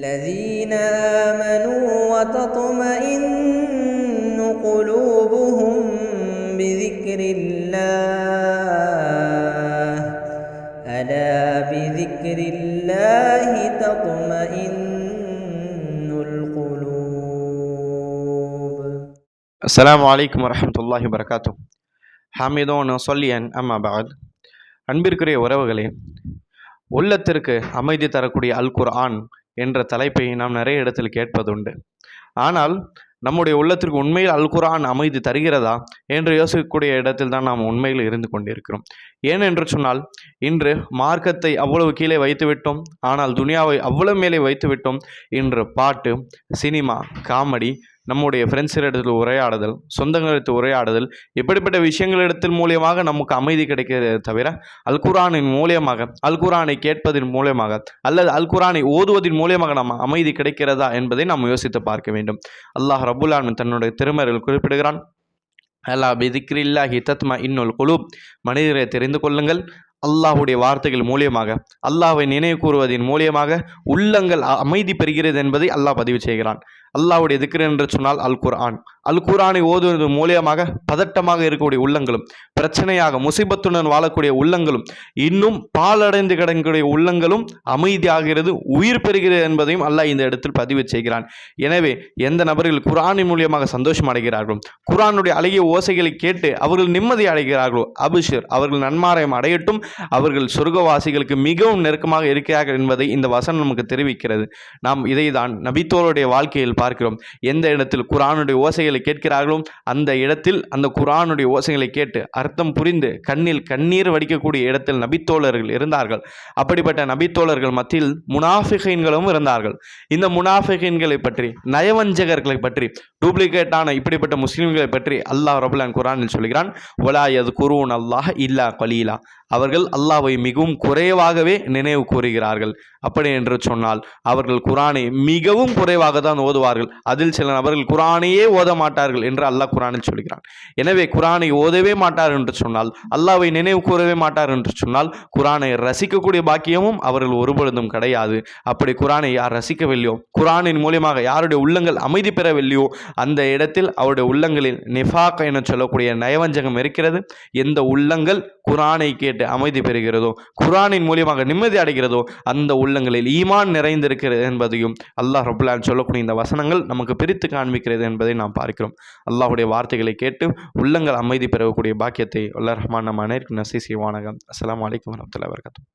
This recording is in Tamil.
الذين آمنوا وتطمئن قلوبهم بذكر الله ألا بذكر الله تطمئن القلوب அஸ்ஸலாமு அலைக்கும் வரஹ்மத்துல்லாஹி வரகாத்து ஹாமிதோன் சொல்லியன் அம்மா பாத் அன்பிற்குரிய உறவுகளே உள்ளத்திற்கு அமைதி தரக்கூடிய அல் குர்ஆன் என்ற தலைப்பை நாம் நிறைய இடத்தில் கேட்பதுண்டு. ஆனால் நம்முடைய உள்ளத்திற்கு உண்மையில் அல்குரான் அமைதி தருகிறதா என்று யோசிக்கக்கூடிய இடத்தில் தான் நாம் உண்மையில் இருந்து கொண்டிருக்கிறோம். ஏனென்று சொன்னால் இன்று மார்க்கத்தை அவ்வளவு கீழே வைத்துவிட்டோம் ஆனால் துனியாவை அவ்வளவு மேலே வைத்துவிட்டோம் இன்று பாட்டு சினிமா காமெடி நம்முடைய ஃப்ரெண்ட்ஸிடத்தில் உரையாடுதல் சொந்தங்களிடத்தில் உரையாடுதல் இப்படிப்பட்ட விஷயங்களிடத்தில் மூலியமாக நமக்கு அமைதி கிடைக்கிறதே தவிர அல் குரானின் மூலியமாக அல் குரானை கேட்பதன் மூலியமாக அல்லது அல் குரானை ஓதுவதன் மூலியமாக நம்ம அமைதி கிடைக்கிறதா என்பதை நாம் யோசித்து பார்க்க வேண்டும். அல்லாஹ் ரபுல்லான் தன்னுடைய திருமறையில் குறிப்பிடுகிறான் அல்லா பிதிக்ரில்லாஹி தத்மா இன்னுல் குலூப். மனிதரை தெரிந்து கொள்ளுங்கள் அல்லாஹுடைய வார்த்தைகள் மூலியமாக அல்லாஹை நினைவு கூறுவதன் மூலியமாக உள்ளங்கள் அமைதி பெறுகிறது என்பதை அல்லாஹ் பதிவு செய்கிறான். அல்லாவுடைய திக்ர் என்று சொன்னால் அல் குர்ஆன் அல் குர்ஆனை ஓதுவது மூலியமாக பதட்டமாக இருக்கக்கூடிய உள்ளங்களும் பிரச்சனையாக முசிபத்துடன் வாழக்கூடிய உள்ளங்களும் இன்னும் பாலடைந்து கிடக்கக்கூடிய உள்ளங்களும் அமைதியாகிறது உயிர் பெறுகிறது என்பதையும் அல்லாஹ் இந்த இடத்தில் பதிவு செய்கிறான். எனவே எந்த நபர்கள் குர்ஆனின் மூலியமாக சந்தோஷம் அடைகிறார்களோ குர்ஆனுடைய அழகிய ஓசைகளை கேட்டு அவர்கள் நிம்மதி அடைகிறார்களோ அபிஷர் அவர்கள் நன்மாராயம் அடையட்டும் அவர்கள் சொர்க்கவாசிகளுக்கு மிகவும் நெருக்கமாக இருக்கிறார்கள் என்பதை இந்த வசனம் நமக்கு தெரிவிக்கிறது. நாம் இதை தான் நபித்தோருடைய வாழ்க்கையில் பார்க்கிறோம். எந்த இடத்தில் குரானுடைய ஓசைகளை கேட்கிறார்களோ அந்த இடத்தில் அந்த குரானுடைய ஓசைகளை கேட்டு அர்த்தம் புரிந்து கண்ணில் கண்ணீர் வடிக்கக்கூடிய இடத்தில் நபித்தோழர்கள் இருந்தார்கள். அப்படிப்பட்ட நபித்தோழர்கள் மத்தியில் முனாஃபிகைன்களும் இருந்தார்கள். இந்த முனாஃபிகைன்களை பற்றி நயவஞ்சகர்களை பற்றி டூப்ளிகேட்டான இப்படிப்பட்ட முஸ்லிம்களை பற்றி அல்லாஹ் ரபுல்லான் குரானில் சொல்கிறான் ஒலாயது குருவன் அல்லாஹ் இல்லா கலீலா. அவர்கள் அல்லாவை மிகவும் குறைவாகவே நினைவு கூறுகிறார்கள். அப்படி என்று சொன்னால் அவர்கள் குரானை மிகவும் குறைவாக தான் ஓதுவார்கள். அதில் சில நபர்கள் குரானையே ஓத மாட்டார்கள் என்று அல்லாஹ் குரானில் சொல்கிறான். எனவே குரானை ஓதவே மாட்டார் என்று சொன்னால் அல்லாவை நினைவு கூறவே மாட்டார் என்று சொன்னால் குரானை ரசிக்கக்கூடிய பாக்கியமும் அவர்கள் ஒருபொழுதும் கிடையாது. அப்படி குரானை யார் ரசிக்கவில்லையோ குரானின் மூலியமாக யாருடைய உள்ளங்கள் அமைதி பெறவில்லையோ அந்த இடத்தில் அவருடைய உள்ளங்களில் நிஃபாக் என சொல்லக்கூடிய நயவஞ்சகம் இருக்கிறது. எந்த உள்ளங்கள் குரானை கேட்டு அமைதி பெறுகிறதோ குரானின் மூலியமாக நிம்மதி அடைகிறதோ அந்த உள்ளங்களில் ஈமான் நிறைந்திருக்கிறது என்பதையும் அல்லாஹ் ரபுல்லான் சொல்லக்கூடிய இந்த வசனங்கள் நமக்கு பிரித்து காண்பிக்கிறது என்பதை நாம் பார்க்கிறோம். அல்லாஹ்வுடைய வார்த்தைகளை கேட்டு உள்ளங்கள் அமைதி பெறக்கூடிய பாக்கியத்தை அல்லா ரஹ்மான் நம்ம அனைவருக்கும் நசி செய்வானகம் அஸ்லாம் வலைக்கம் வரமத்துல வபரகாத்துஹு.